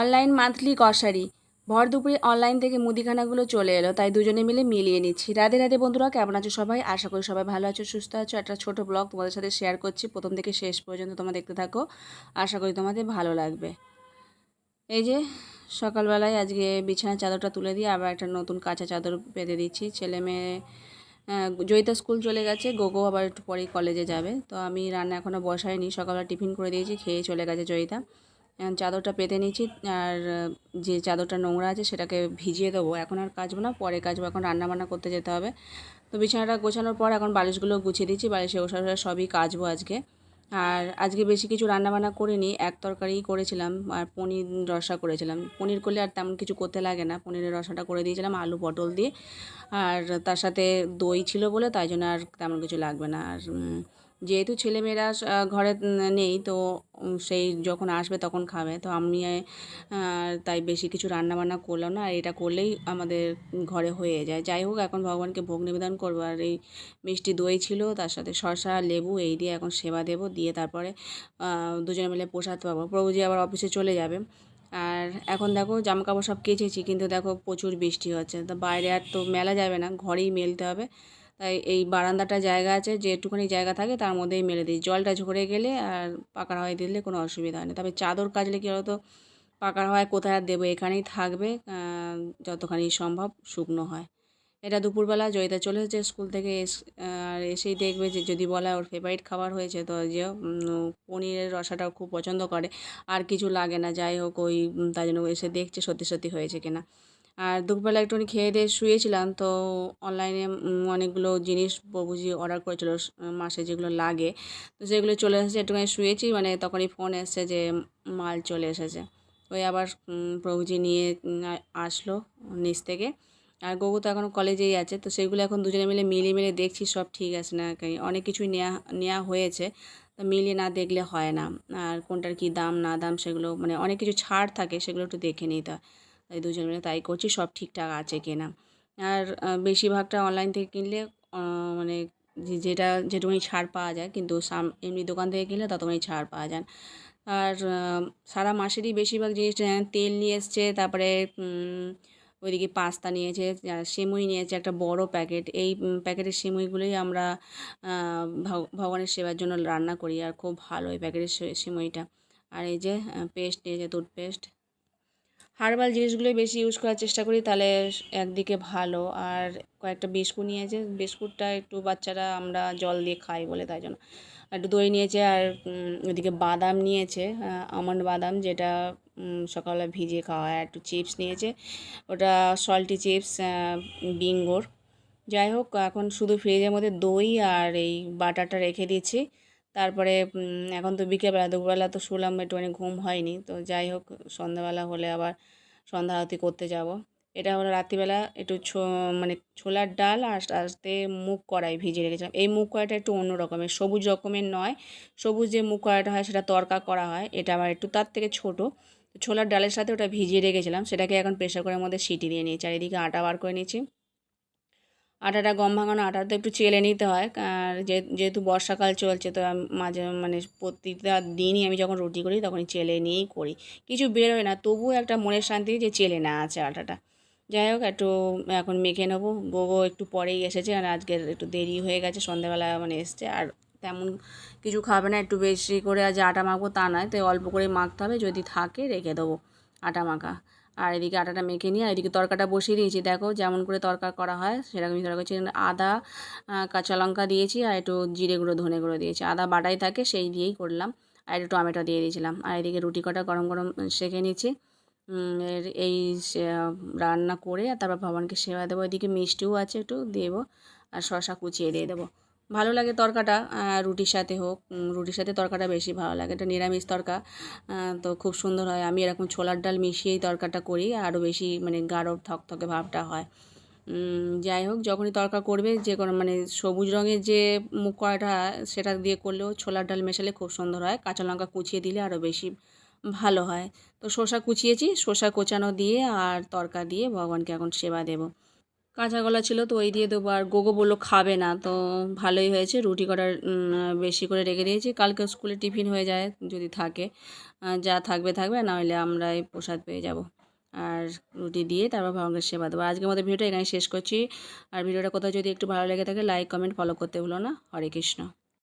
Online monthly grocery ভর দুপুরে online থেকে মুদিখানাগুলো চলে এলো, তাই দুজনে মিলে মিলিয়ে নিচ্ছি। রাধে রাধে বন্ধুরা, কেমন আছো সবাই? আশা করি সবাই ভালো আছো, সুস্থ আছো। একটা ছোট ব্লগ তোমাদের সাথে শেয়ার করছি। প্রথম থেকে শেষ পর্যন্ত তোমরা দেখতে থাকো। আশা করি তোমাদের ভালো লাগবে। এই যে, সকালবেলায় আজকে বিছানার চাদরটা তুলে দিয়ে আবার একটা নতুন কাঁচা চাদর পেতে দিচ্ছি। ছেলে মেয়ে জয়িতা স্কুল চলে গেছে, গোগো আবার একটু পরেই কলেজে যাবে। তো আমি রান্না এখনও বসাইনি, সকালবেলা টিফিন করে দিয়েছি, খেয়ে চলে গেছে জয়িতা। চাদরটা পেতে নিচ্ছি আর যে চাদরটা নোংরা আছে সেটাকে ভিজিয়ে দেবো। এখন আর কাচবো না, পরে কাচবো। এখন রান্না বান্না করতে যেতে হবে। তো বিছানাটা গোছানোর পর এখন বালিশগুলো গুছিয়ে দিচ্ছি বালিশে ওষা সবই কাচবো আজকে। আর আজকে বেশি কিছু রান্নাবান্না করিনি, এক তরকারি করেছিলাম, আর পনির রসা করেছিলাম। পনির করলে আর তেমন কিছু করতে লাগে না। পনিরের রসাটা করে দিয়েছিলাম, আলু পটল দিয়ে। আর তার সাথে দই ছিল বলে, তাই জন্য আর তেমন কিছু লাগবে না। আর যেহেতু ছেলেমেয়েরা ঘরে নেই, তো সেই যখন আসবে তখন খাবে। তো আমি তাই বেশি কিছু রান্না বান্না করলাম না, আর এটা করলেই আমাদের ঘরে হয়ে যায়। যাই হোক, এখন ভগবানকে ভোগ নিবেদন করব। আর এই মিষ্টি দই ছিল, তার সাথে শসা, লেবু, এই দিয়ে এখন সেবা দেবো। দিয়ে তারপরে দুজনে মিলে প্রসাদ পাবো। প্রভুজি আবার অফিসে চলে যাবে। আর এখন দেখো জামা কাপড় সব কেচেছি, কিন্তু দেখো প্রচুর বৃষ্টি হচ্ছে। তো বাইরে আর তো মেলা যাবে না, ঘরেই মেলতে হবে। তাই এই বারান্দাটা জায়গা আছে, যে যেটুকুনি জায়গা থাকে তার মধ্যেই মেলে দিই। জলটা ঝরে গেলে আর পাকার হাওয়ায় দিলে কোনো অসুবিধা হয় না। তবে চাদর কাচলে কী হতো পাকার হাওয়ায় কোথায় আর দেবো? এখানেই থাকবে যতখানি সম্ভব শুকনো হয়। এটা দুপুরবেলা জয়িতা চলে এসেছে স্কুল থেকে এস- আর এসেই দেখবে যে যদি বলা ওর ফেভারিট খাবার হয়েছে তো যে পনিরের রসাটাও খুব পছন্দ করে। আর কিছু লাগে না, যাই হোক ওই তাই জন্য এসে দেখছে সত্যি সত্যি হয়েছে কিনা। আর দুপুরবেলা একটুখানি খেয়ে দিয়ে শুয়েছিলাম, তো অনলাইনে অনেকগুলো জিনিস প্রভুজি অর্ডার করেছিল মাসে যেগুলো লাগে, তো সেগুলো চলে এসেছে, একটুখানি শুয়েছি মানে তখনই ফোন এসছে যে মাল চলে এসেছে। ওই আবার প্রভুজি নিয়ে আসলো নিচ থেকে। আর গগু তো এখন কলেজেই আছে, তো সেগুলো এখন দুজনে মিলে মিলিয়ে মিলে দেখছি, সব ঠিক আছে না অনেক কিছুই নেওয়া নেওয়া হয়েছে, তো মিলিয়ে না দেখলে হয় না। আর কোনটার কি দাম, না দাম, সেগুলো মানে অনেক কিছু ছাড় থাকে, সেগুলো একটু দেখে নিতে হয়। তাই দুজন মিলে তাই করছি, সব ঠিকঠাক আছে কিনা। আর বেশিরভাগটা অনলাইন থেকে কিনলে মানে যেটা, যেটুকুনি ছাড় পাওয়া যায়, কিন্তু সাম, এমনি দোকান থেকে কিনলে ততখানি ছাড় পাওয়া যায় না। আর সারা মাসেরই বেশিরভাগ জিনিস তেল নিয়ে এসছে, তারপরে ওইদিকে পাস্তা নিয়েছে সিমুই নিয়েছে, একটা বড় প্যাকেট। এই প্যাকেটের সিমুইগুলোই আমরা ভগবানের সেবার জন্য রান্না করি, আর খুব ভালো এই প্যাকেটের সিমুইটা। আর এই যে পেস্ট নিয়েছে টুথপেস্ট হার্বাল জিনিসগুলোই বেশি ইউজ করার চেষ্টা করি, তাহলে একদিকে ভালো। আর কয়েকটা বিস্কুট নিয়েছে, বিস্কুটটা একটু বাচ্চারা আমরা জল দিয়ে খাই বলে তাই জন্য। একটু দই নিয়েছে আর ওদিকে বাদাম নিয়েছে আমন্ড বাদাম যেটা সকালবেলা ভিজিয়ে খাওয়া হয়। একটু চিপস নিয়েছে, ওটা সল্টি চিপস বিঙ্গোর। যাই হোক, এখন শুধু ফ্রিজের মধ্যে দই আর এই বাটারটা রেখে দিয়েছি তারপরে এখন তো বিকেলবেলা, দুপুরবেলা তো শুলাম একটুখানি ঘুম হয়নি। তো যাই হোক, সন্ধ্যাবেলা হলে আবার সন্ধ্যা আরতি করতে যাব। এটা হলো রাত্রিবেলা একটু ছো মানে ছোলার ডাল আর সাথে মুগ কড়াই ভিজিয়ে রেখেছিলাম। এই মুগ কড়াইটা একটু অন্য রকমের, সবুজ রকমের নয়। সবুজ যে মুগ কড়াইটা হয় সেটা তরকা করা হয়, এটা আবার একটু তার থেকে ছোট। ছোলার ডালের সাথে ওটা ভিজিয়ে রেখেছিলাম, সেটাকে এখন প্রেশার কুকারের মধ্যে সিটি দিয়ে নিয়েছি। চারিদিকে আটা বার করে নিয়েছি। আটাটা গম ভাঙানো আটা তো একটু চেলে নিতে হয়। আর যেহেতু বর্ষাকাল চলছে, তো মাঝে মানে প্রতিটা দিনই আমি যখন রুটি করি তখন চেলে নিয়েই করি। কিছু বেরোয় না, তবুও একটা মনের শান্তি যে চেলে না আছে আটাটা। যাই হোক, একটু এখন মেখে নেব। গোগো একটু পরেই এসেছে, আর আজকের একটু দেরি হয়ে গেছে, সন্ধ্যাবেলা মানে এসছে। আর তেমন কিছু খাবে না, একটু বেশি করে আজ আটা মাখবো তা নয়, তাই অল্প করে মাখতে হবে। যদি থাকে, রেখে দেবো আটা মাখা। আর এদিকে আটাটা মেখে নিয়ে আর এদিকে তরকাটা বসিয়ে দিয়েছি। দেখো যেমন করে তরকা করা হয় সেরকমই তরকা করছি। আদা কাঁচা লঙ্কা দিয়েছি আর একটু জিরে গুঁড়ো, ধনে গুঁড়ো দিয়েছি। আদা বাটাই থাকে সেই দিয়েই করলাম আর একটু টমেটো দিয়ে দিয়েছিলাম। আর এদিকে রুটি কটা গরম গরম সেঁকে নিচ্ছি। এই রান্না করে আর তারপর ভগবানকে সেবা দেবো। এদিকে মিষ্টিও আছে একটু দেবো আর শশা কুচিয়ে দিয়ে দেবো। ভালো লাগে তরকাটা রুটির সাথে হোক রুটির সাথে তরকাটা বেশি ভালো লাগে। এটা নিরামিষ তরকা তো খুব সুন্দর হয়। আমি এরকম ছোলার ডাল মিশিয়েই তরকাটা করি, আরও বেশি মানে গাঢ় থকথকে ভাবটা হয়। যাই হোক, যখনই তরকা করবে, যে কোনো মানে সবুজ রঙের যে মুখ কড়াটা সেটা দিয়ে করলেও ছোলার ডাল মেশালে খুব সুন্দর হয়। কাঁচা লঙ্কা কুচিয়ে দিলে আরও বেশি ভালো হয়। তো শসা কুচিয়েছি, শসা কোচানো দিয়ে আর তরকা দিয়ে ভগবানকে এখন সেবা দেব। কাঁচা কলা ছিল, তো ওই দিয়ে দেবো। আর গোগো বলল, খাবে না। তো ভালোই হয়েছে, রুটি করার বেশি করে রেখে দিয়েছি। কালকে স্কুলে টিফিন হয়ে যায়, যদি থাকে। যা থাকবে থাকবে, না হলে আমরা এই প্রসাদ পেয়ে যাব। আর রুটি দিয়ে তারপর ভগবানকে সেবা দেবো। আজকের মতো ভিডিওটা এখানে শেষ করছি। আর ভিডিওটা কোথাও যদি একটু ভালো লেগে থাকে, লাইক, কমেন্ট, ফলো করতে ভুলো না। হরে কৃষ্ণ।